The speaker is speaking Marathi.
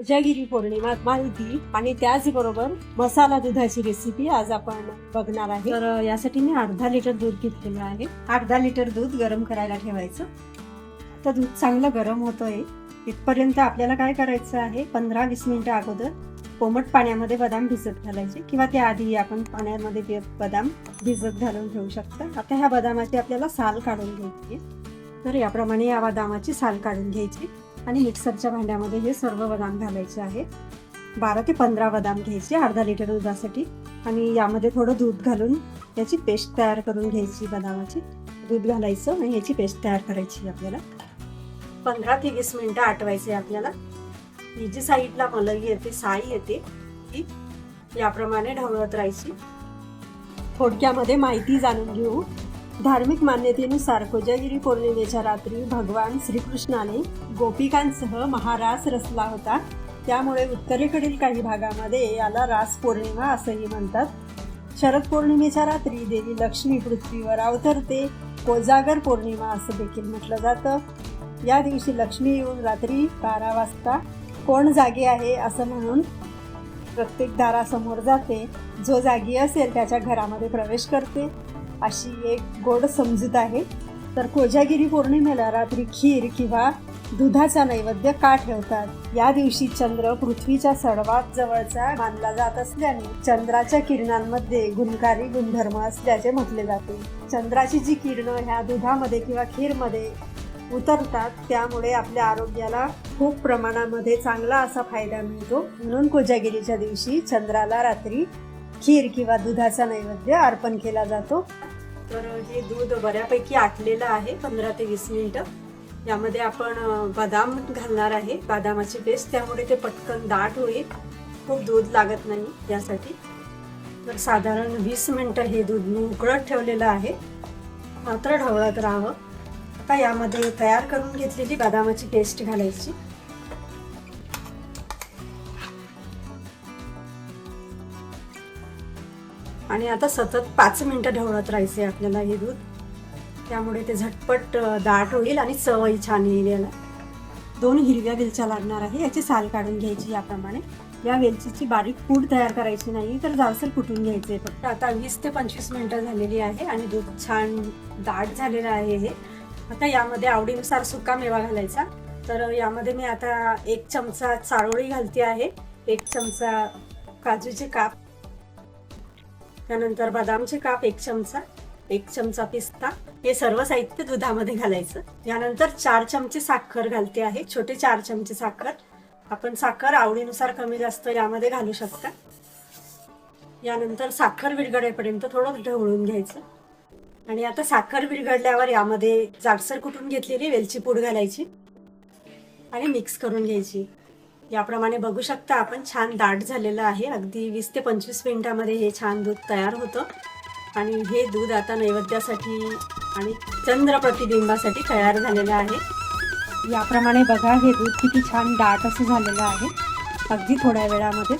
कोजागिरी पौर्णिमा माहिती आणि त्याचबरोबर मसाला दुधाची रेसिपी आज आपण बघणार आहे. तर यासाठी मी अर्धा लिटर दूध घेतलेलं आहे. अर्धा लिटर दूध गरम करायला ठेवायचं. आता दूध चांगलं गरम होतोय. इथपर्यंत आपल्याला काय करायचं आहे? पंधरा वीस मिनिटं अगोदर कोमट पाण्यामध्ये बदाम भिजत घालायचे किंवा त्याआधी आपण पाण्यामध्ये ते बदाम भिजत घालून ठेवू शकता. आता ह्या बदामाची आपल्याला साल काढून घ्यायची. तर याप्रमाणे या बदामाची साल काढून घ्यायची. आणि मिक्सरच्या भांड्यामध्ये हे सर्व बदाम घालायचे आहे बारा ते पंधरा बदाम घ्यायचे अर्धा लिटर दुधासाठी. आणि यामध्ये थोडं दूध घालून याची पेस्ट तयार करून घ्यायची बदामाची. दूध घालायचं आणि याची पेस्ट तयार करायची आपल्याला. पंधरा ते वीस मिनटं आटवायचे आपल्याला. ही जी साईडला मलई येते साई येते ती याप्रमाणे ढवळत राहायची. थोडक्यामध्ये माहिती जाणून घेऊ. धार्मिक मान्यतेनुसार कोजागिरी पौर्णिमेच्या रात्री भगवान श्रीकृष्णाने गोपिकांसह महारास रचला होता. त्यामुळे उत्तरेकडील काही भागामध्ये याला रास पौर्णिमा असंही म्हणतात. शरद पौर्णिमेच्या रात्री देवी लक्ष्मी पृथ्वीवर अवतरते. कोजागर पौर्णिमा असं देखील म्हटलं जातं. या दिवशी लक्ष्मी येऊन रात्री बारा वाजता कोण जागे आहे असं म्हणून प्रत्येक दारासमोर जाते. जो जागी असेल त्याच्या घरामध्ये प्रवेश करते. अशी एक गोड समजूत आहे. तर कोजागिरी पौर्णिमेला रात्री खीर किंवा दुधाचा नैवेद्य का ठेवतात? या दिवशी चंद्र पृथ्वीच्या सर्वात जवळचा मानला जात असल्याने चंद्राच्या किरणांमध्ये गुणकारी गुणधर्म असल्याचे म्हटले जाते. चंद्राची जी किरणं ह्या दुधामध्ये किंवा खीरमध्ये उतरतात त्यामुळे आपल्या आरोग्याला खूप प्रमाणामध्ये चांगला असा फायदा मिळतो. म्हणून कोजागिरीच्या दिवशी चंद्राला रात्री खीर किंवा दुधाचा नैवेद्य अर्पण केला जातो. तर हे दूध बऱ्यापैकी आटलेलं आहे पंधरा ते वीस मिनिटं. यामध्ये आपण बदाम घालणार आहे बदामाची पेस्ट. त्यामुळे ते पटकन दाट होईल. खूप दूध लागत नाही यासाठी. तर साधारण वीस मिनटं हे दूध मी उकळत ठेवलेलं आहे. मात्र ढवळत राहावं. आता यामध्ये तयार करून घेतलेली बदामाची पेस्ट घालायची. आणि आता सतत पाच मिनटं ढवळत राहायचे आपल्याला हे दूध. त्यामुळे ते झटपट दाट होईल आणि चवही छान येईल याला. दोन हिरव्या वेलच्या लागणार आहे. याची साल काढून घ्यायची याप्रमाणे. या वेलचीची बारीक पूड तयार करायची नाही तर जावसर कुटून घ्यायचे फक्त? आता वीस ते पंचवीस मिनटं झालेली आहे आणि दूध छान दाट झालेलं आहे हे. आता यामध्ये आवडीनुसार सुका मेवा घालायचा. तर यामध्ये मी आता एक चमचा चारोळी घालते आहे. एक चमचा काजूचे काप त्यानंतर बदामचे काप एक चमचा एक चमचा पिस्ता हे सर्व साहित्य दुधामध्ये घालायचं. यानंतर चार चमचे साखर घालते आहे. छोटे चार चमचे साखर. आपण साखर आवडीनुसार कमी जास्त यामध्ये घालू शकता. यानंतर साखर विरघडेपर्यंत थोडं ढवळून घ्यायचं. आणि आता साखर विरघडल्यावर यामध्ये जाडसर कुटून घेतलेली वेलची पूड घालायची. आणि मिक्स करून घ्यायची. याप्रमाणे बघू शकता आपण छान दाट झालेलं आहे. अगदी वीस ते पंचवीस मिनिटामध्ये हे छान दूध तयार होतं. आणि हे दूध आता नैवेद्यासाठी आणि चंद्र प्रतिबिंबासाठी तयार झालेलं आहे. याप्रमाणे बघा हे दूध किती छान दाट असं झालेलं आहे. अगदी थोड्या वेळामध्ये.